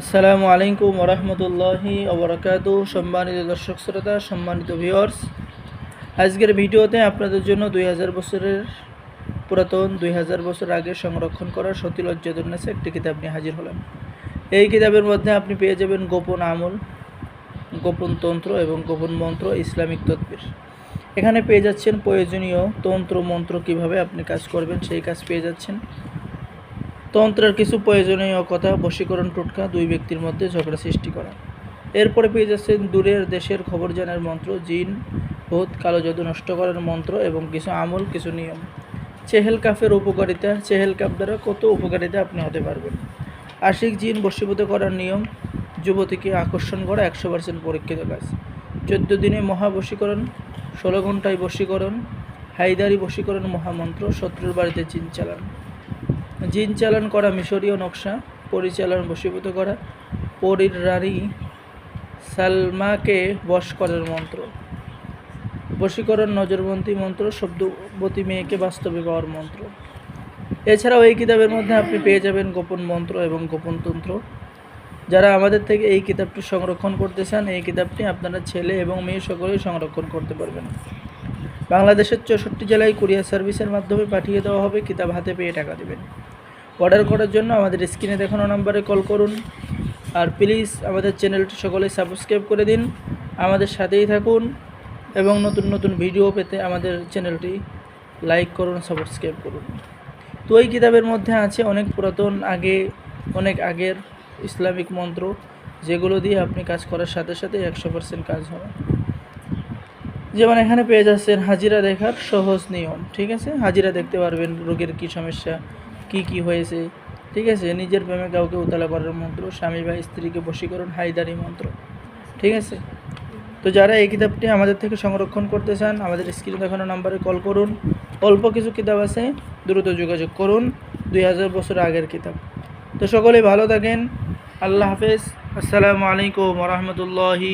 আসসালামু আলাইকুম ওরহমতুল্লাহি ওবরাকাতু। সম্মানিত দর্শক শ্রোতা, সম্মানিত ভিউয়ার্স আজকের ভিডিওতে আপনাদের জন্য দুই হাজার বছরের পুরাতন, দুই হাজার বছর আগে সংরক্ষণ করা সতীলজ্জাদুন্নেসে একটি কিতাব নিয়ে হাজির হলাম। এই কিতাবের মধ্যে আপনি পেয়ে যাবেন গোপন আমল, গোপন তন্ত্র এবং গোপন মন্ত্র, ইসলামিক তত্ত্বের এখানে পেয়ে যাচ্ছেন প্রয়োজনীয় তন্ত্র মন্ত্র কীভাবে আপনি কাজ করবেন, সেই কাজ পেয়ে যাচ্ছেন। তন্ত্রের কিছু প্রয়োজনীয় কথা বশীকরণ টোটকা দুই ব্যক্তির মধ্যে ঝগড়া সৃষ্টি করা। এরপরে পেয়ে যাচ্ছেন দূরের দেশের খবর জানার মন্ত্র, জিন, ভূত, কালো জাদু নষ্ট করার মন্ত্র এবং কিছু আমল, কিছু নিয়ম। চেহেল কাফের উপকারিতা, চেহেল কাপ দ্বারা কত উপকারিতা আপনি হতে পারবেন। আশিক জিন বশীভূত করার নিয়ম, যুবতীকে আকর্ষণ করা একশো পার্সেন্ট পরীক্ষিত কাজ। চোদ্দ দিনে মহাবশীকরণ ষোলো ঘন্টায় বশীকরণ হাইদারি বশীকরণ মহামন্ত্র, শত্রুর বাড়িতে চিন চালান। জিন চালান করা, মিশরীয় নকশা পরিচালন, বশীভূত করা, পরীর রানী সালমাকে বশ করার মন্ত্র। বশীকরণ, নজরবন্দি মন্ত্র শব্দবতী মেয়েকে বাস্তবে পাওয়ার মন্ত্র। এছাড়াও এই কিতাবের মধ্যে আপনি পেয়ে যাবেন গোপন মন্ত্র এবং গোপন তন্ত্র। যারা আমাদের থেকে এই কিতাবটি সংরক্ষণ করতে চান, এই কিতাবটি আপনারা ছেলে এবং মেয়ে সকলেই সংরক্ষণ করতে পারবেন। বাংলাদেশের চৌষট্টি জেলায় কুরিয়ার সার্ভিসের মাধ্যমে পাঠিয়ে দেওয়া হবে, কিতাব হাতে পেয়ে টাকা দেবেন। অর্ডার করার জন্য আমাদের স্ক্রিনে দেখানো নাম্বারে কল করুন। আর প্লিজ আমাদের চ্যানেলটি সকলে সাবস্ক্রাইব করে দিন। আমাদের সাথেই থাকুন এবং নতুন নতুন ভিডিও পেতে আমাদের চ্যানেলটি লাইক করুন, সাবস্ক্রাইব করুন। তো এই কিতাবের মধ্যে আছে অনেক পুরাতন, আগে, অনেক আগের ইসলামিক মন্ত্র, যেগুলো দিয়ে আপনি কাজ করার সাথে সাথে একশো পার্সেন্ট কাজ হবে যেমন এখানে পেয়ে যাচ্ছেন হাজিরা দেখার সহজ নিয়ম, ঠিক আছে? হাজিরা দেখতে পারবেন রোগের কী সমস্যা, কি কি হয়েছে, ঠিক আছে? নিজের প্রেমে কাউকে উতলা করার মন্ত্র, স্বামী বা স্ত্রীকে বশীকরণ হাইদারি মন্ত্র, ঠিক আছে? তো যারা এই কিতাবটি আমাদের থেকে সংরক্ষণ করতে চান, আমাদের স্ক্রিনে দেখানো নাম্বারে কল করুন। অল্প কিছু কিতাব আছে, দ্রুত যোগাযোগ করুন। দুই হাজার বছর আগের কিতাব। তো সকলেই ভালো থাকেন। আল্লাহ হাফেজ। আসসালামু আলাইকুম রহমতুল্লাহি